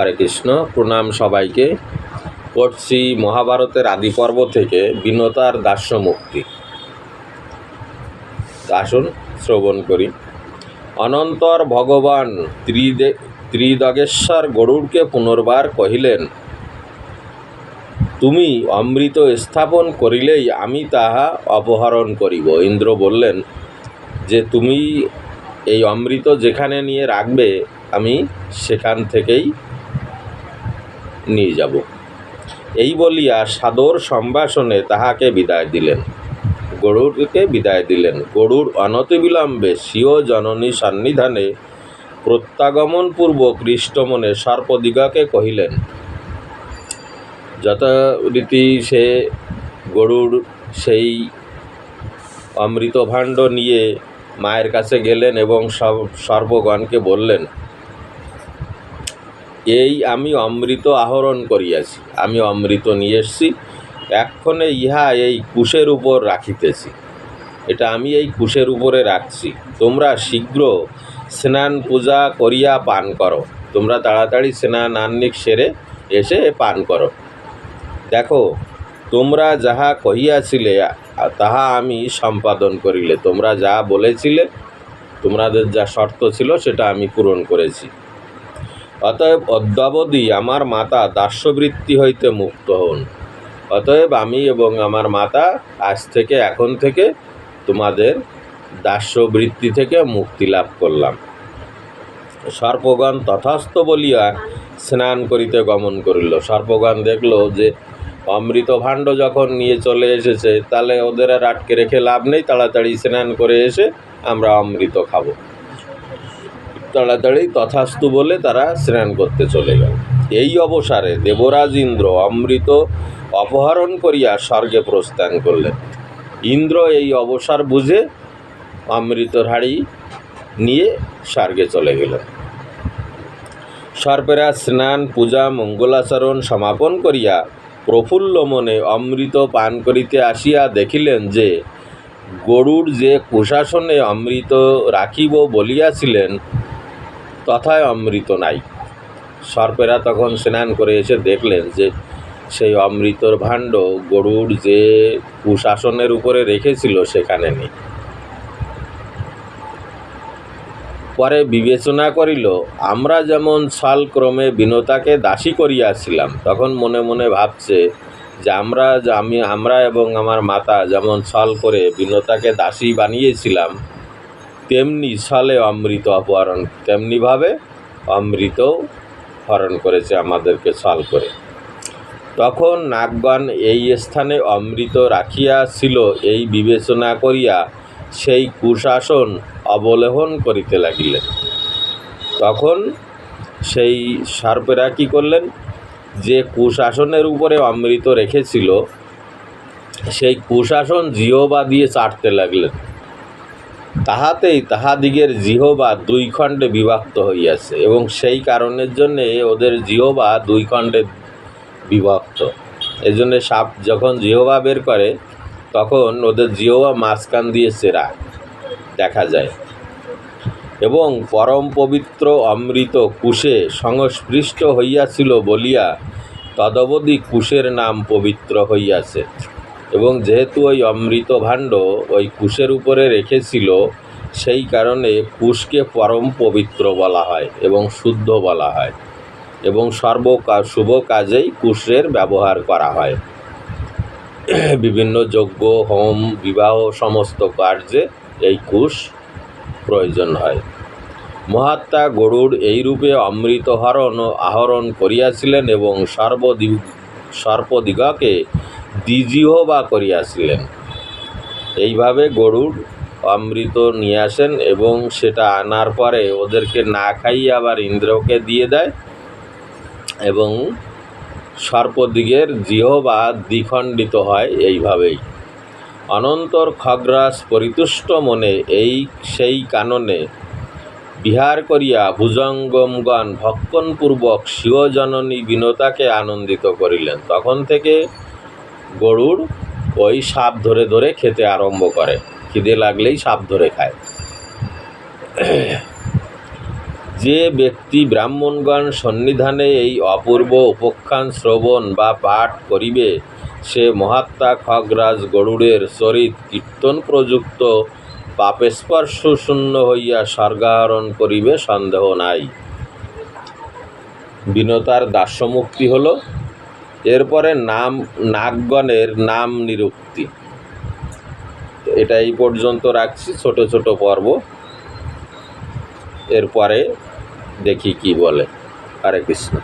হরে কৃষ্ণ। প্রণাম সবাইকে। পড়ছি মহাভারতের আদি পর্ব থেকে বিনতার দাস্য মুক্তি। আসুন, শ্রবণ করি। অনন্তর ভগবান ত্রিদে, ত্রিদগেশ্বর গরুড়কে পুনর্বার কহিলেন, তুমি অমৃত স্থাপন করিলেই আমি তাহা অপহরণ করিব। ইন্দ্র বললেন, যে তুমি এই অমৃত যেখানে নিয়ে রাখবে, আমি সেখান থেকেই নিয়ে যাব। এই বলিয়া সাদর সম্ভাষণে তাহাকে বিদায় দিলেন। গরুরকে বিদায় দিলেন। গরুর অনতিবিলম্বে স্বীয় জননী সন্নিধানে প্রত্যাগমনপূর্বক হৃষ্টমনে সর্পদিগাকে কহিলেন যথারীতি সে গরুর সেই অমৃতভাণ্ড নিয়ে মায়ের কাছে গেলেন এবং সর্বগণকে বললেন এই আমি অমৃত আহরণ করিয়াছি, আমি অমৃত নিয়ে এসছি, এক্ষণে ইহা এই কুশের উপর রাখিতেছি। এটা আমি এই কুশের উপরে রাখছি। তোমরা শীঘ্র স্নান পূজা করিয়া পান করো। তোমরা তাড়াতাড়ি স্নান আহ্নিক সেরে এসে পান করো। দেখো, তোমরা যাহা কহিয়াছিলে, তাহা আমি সম্পাদন করিলে। তোমরা যা বলেছিলে, তোমাদের যা শর্ত ছিল, সেটা আমি পূরণ করেছি। অতএব অদ্যাবধি আমার মাতা দাস্যবৃত্তি হইতে মুক্ত হন। অতএব আমি এবং আমার মাতা আজ থেকে এখন থেকে তোমাদের দাস্যবৃত্তি থেকে মুক্তি লাভ করলাম। সর্পগণ তথাস্থ বলিয়া স্নান করিতে গমন করিল। সর্পগণ দেখল যে অমৃত ভাণ্ড যখন নিয়ে চলে এসেছে, তাহলে ওদের আর আটকে রেখে লাভ নেই, তাড়াতাড়ি স্নান করে এসে আমরা অমৃত খাব। তাড়াতাড়ি তথাস্তু বলে তারা স্নান করতে চলে গেল। এই অবসরে দেবরাজ ইন্দ্র অমৃত অপহরণ করিয়া স্বর্গে প্রস্থান করলেন। ইন্দ্র এই অবসর বুঝে অমৃতর হাড়ি নিয়ে স্বর্গে চলে গেলেন। সর্পেরা স্নান, পূজা, মঙ্গলাচরণ সমাপন করিয়া প্রফুল্ল মনে অমৃত পান করিতে আসিয়া দেখিলেন যে গরুর যে কুশাসনে অমৃত রাখিব বলিয়াছিলেন তথায় অমৃত নাই। সর্পেরা তখন স্নান করে এসে দেখলেন যে সেই অমৃতর ভাণ্ড গরুর যে কুশাসনের উপরে রেখেছিল সেখানে নেই। পরে বিবেচনা করিল, আমরা যেমন সালক্রমে বিনতাকে দাসী করিয়াছিলাম, তখন মনে মনে ভাবছে যে আমরা আমি, আমরা এবং আমার মাতা যেমন ছল করে বিনতাকে দাসী বানিয়েছিলাম তেমনি ছলে অমৃত অপহরণ তেমনিভাবে অমৃত হরণ করেছে আমাদেরকে ছল করে। তখন নাগগণ এই স্থানে অমৃত রাখিয়াছিল, এই বিবেচনা করিয়া সেই কুশাসন অবলেহন করিতে লাগিলেন। তখন সেই সার্পেরা কী করলেন? যে কুশাসনের উপরে অমৃত রেখেছিল, সেই কুশাসন জিহবা দিয়ে চাটতে লাগলেন। তাহাতেই তাহাদিগের জিহবা দুই খণ্ডে বিভক্ত হইয়াছে এবং সেই কারণের জন্যে ওদের জিহবা দুই খণ্ডে বিভক্ত। এই জন্যে সাপ যখন জিহবা বের করে, তখন ওদের জিহবা মাঝখান দিয়ে সেরা দেখা যায়। এবং পরম পবিত্র অমৃত কুশে সংস্পৃষ্ট হইয়াছিল বলিয়া তদবধি কুশের নাম পবিত্র হইয়াছে। এবং যেহেতু ওই অমৃত ভাণ্ড ওই কুশের উপরে রেখেছিল, সেই কারণে কুশকে পরম পবিত্র বলা হয় এবং শুদ্ধ বলা হয় এবং সর্ব শুভ কাজেই কুশের ব্যবহার করা হয়। বিভিন্ন যজ্ঞ, হোম, বিবাহ, সমস্ত কার্যে এই কুশ প্রয়োজন হয়। মহাত্মা গরুড় এইরূপে অমৃত হরণ আহরণ করিয়াছিলেন এবং সর্বদি সর্পদিগকে দ্বিজিহবা করিয়াছিলেন। এইভাবে গরুর অমৃত নিয়ে আসেন এবং সেটা আনার পরে ওদেরকে না খাইয়ে আবার ইন্দ্রকে দিয়ে দেয় এবং সর্পদিগের জিহবা দ্বিখণ্ডিত হয় এইভাবেই। অনন্তর খগ্রাস পরিতুষ্ট মনে এই সেই কাননে বিহার করিয়া ভুজঙ্গমগণ ভক্ষণপূর্বক স্বীয়জননী বিনতাকে আনন্দিত করিলেন। তখন থেকে গরুড় ওই সাপ ধরে ধরে খেতে আরম্ভ করে। খিদে লাগলেই সাপ ধরে খায়। যে ব্যক্তি ব্রাহ্মণগণ সন্নিধানে এই অপূর্ব উপখ্যান শ্রবণ বা পাঠ করিবে, সে মহাত্মা খগরাজ গরুড়ের চরিত কীর্তন প্রযুক্ত পাপস্পর্শ শূন্য হইয়া স্বর্গারোহণ করিবে সন্দেহ নাই। বিনতার দাস্যমুক্তি হল এরপরে নাম, নাগগণের নাম নিরুক্তি। এটা এই পর্যন্ত রাখছি, ছোট ছোট পর্ব। এরপরে দেখি কি বলে। হরে কৃষ্ণ।